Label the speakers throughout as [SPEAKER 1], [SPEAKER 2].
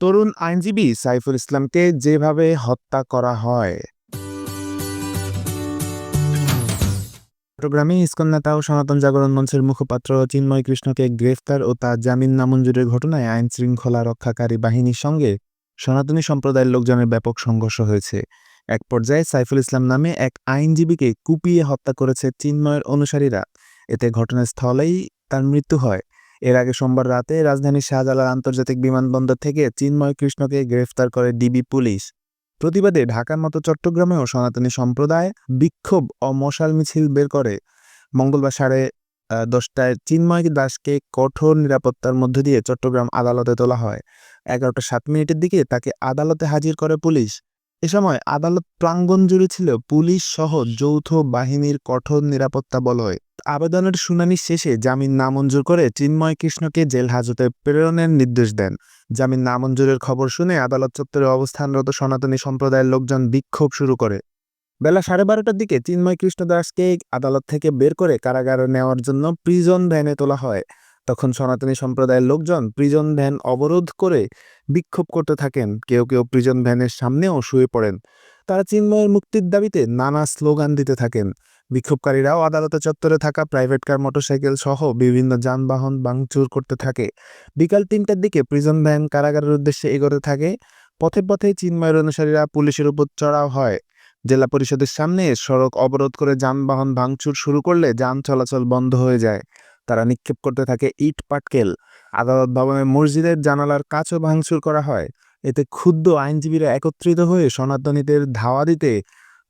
[SPEAKER 1] তরুণ আইনজীবী সাইফুল ইসলামকে যেভাবে হত্যা করা হয়। চট্টগ্রামে ইসকন নেতা ও সনাতন জাগরণ মঞ্চের মুখপাত্র চিন্ময় কৃষ্ণকে গ্রেফতার ও তার জামিন নামঞ্জুরের ঘটনায় আইন শৃঙ্খলা রক্ষাকারী বাহিনীর সঙ্গে সনাতনী সম্প্রদায়ের লোকজনের ব্যাপক সংঘর্ষ হয়েছে। এক পর্যায়ে সাইফুল ইসলাম নামে এক আইনজীবীকে কুপিয়ে হত্যা করেছে চিন্ময়ের অনুসারীরা। এতে ঘটনাস্থলেই তার মৃত্যু হয়। এর আগে সোমবার রাতে রাজধানীর শাহজালাল আন্তর্জাতিক বিমানবন্দর থেকে চিন্ময় কৃষ্ণকে গ্রেফতার করে ডিবি পুলিশ। প্রতিবাদে ঢাকার মতো চট্টগ্রামেও সনাতনী সম্প্রদায় বিক্ষোভ ও মশাল মিছিল বের করে। মঙ্গলবার সাড়ে দশটায় চিন্ময় দাসকে কঠোর নিরাপত্তার মধ্য দিয়ে চট্টগ্রাম আদালতে তোলা হয়। এগারোটা সাত মিনিটের দিকে তাকে আদালতে হাজির করে পুলিশ। এ সময় আদালত প্রাঙ্গণ জুড়ে ছিল পুলিশ সহ যৌথ বাহিনীর কঠোর নিরাপত্তা বলয়। আবেদনের শুনানি শেষে জামিন নামঞ্জুর করে চিন্ময় কৃষ্ণকে জেল হাজতে প্রেরণের নির্দেশ দেন। জামিন নামঞ্জুরের খবর শুনে আদালত চত্বরে অবস্থানরত সনাতনী সম্প্রদায়ের লোকজন বিক্ষোভ শুরু করে। বেলা সাড়ে বারোটার দিকে চিন্ময় কৃষ্ণ দাসকে আদালত থেকে বের করে কারাগারে নেওয়ার জন্য প্রিজন ভ্যানে তোলা হয়। তখন সনাতনী সম্প্রদায়ের লোকজন প্রিজন ভ্যান অবরোধ করে বিক্ষোভ করতে থাকেন। কেউ কেউ প্রিজন ভ্যানের সামনেও শুয়ে পড়েন। তারা চিন্ময়ের মুক্তির দাবিতে নানা স্লোগান দিতে থাকেন। বিক্ষোভকারীরাও আদালতে চত্বরে থাকা প্রাইভেট কার, মোটরসাইকেল সহ বিভিন্ন যানবাহন ভাঙচুর করতে থাকে। বিকাল তিনটার দিকে প্রিজন ভ্যান কারাগারের উদ্দেশ্যে এগোতে থাকে। পথে পথে চিন্ময়ের অনুসারীরা পুলিশের উপর চড়াও হয়। জেলা পরিষদের সামনে সড়ক অবরোধ করে যানবাহন ভাঙচুর শুরু করলে যান চলাচল বন্ধ হয়ে যায়। তারা নিক্ষেপ করতে থাকে ইট পাটকেল। আদালত ভবনের মসজিদের জানালার কাচও ভাঙচুর করা হয়। এতে ক্ষুব্ধ আইনজীবীরা একত্রিত হয়ে সনাতনীদের ধাওয়া দিতে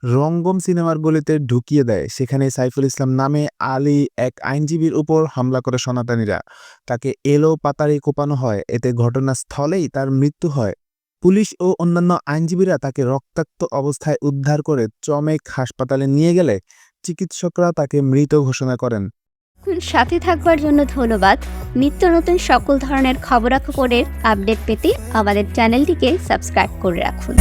[SPEAKER 1] রঙ্গম সিনেমার গলিতে ঢুকিয়ে দেয়। সেখানে সাইফুল ইসলাম নামে আলী এক আইনজীবীর উপর হামলা করে সনাতনীরা। তাকে এলো পাতারি কোপানো হয়। এতে ঘটনাস্থলেই তার মৃত্যু হয়। পুলিশ ও অন্যান্য আইনজীবীরা তাকে রক্তাক্ত অবস্থায় উদ্ধার করে চমেক হাসপাতালে নিয়ে গেলে চিকিৎসকরা তাকে মৃত ঘোষণা করেন।
[SPEAKER 2] সাথে থাকবার জন্য ধন্যবাদ। নিত্য নতুন সকল ধরনের খবরাখবরের আপডেট পেতে আমাদের চ্যানেলটিকে সাবস্ক্রাইব করে রাখুন।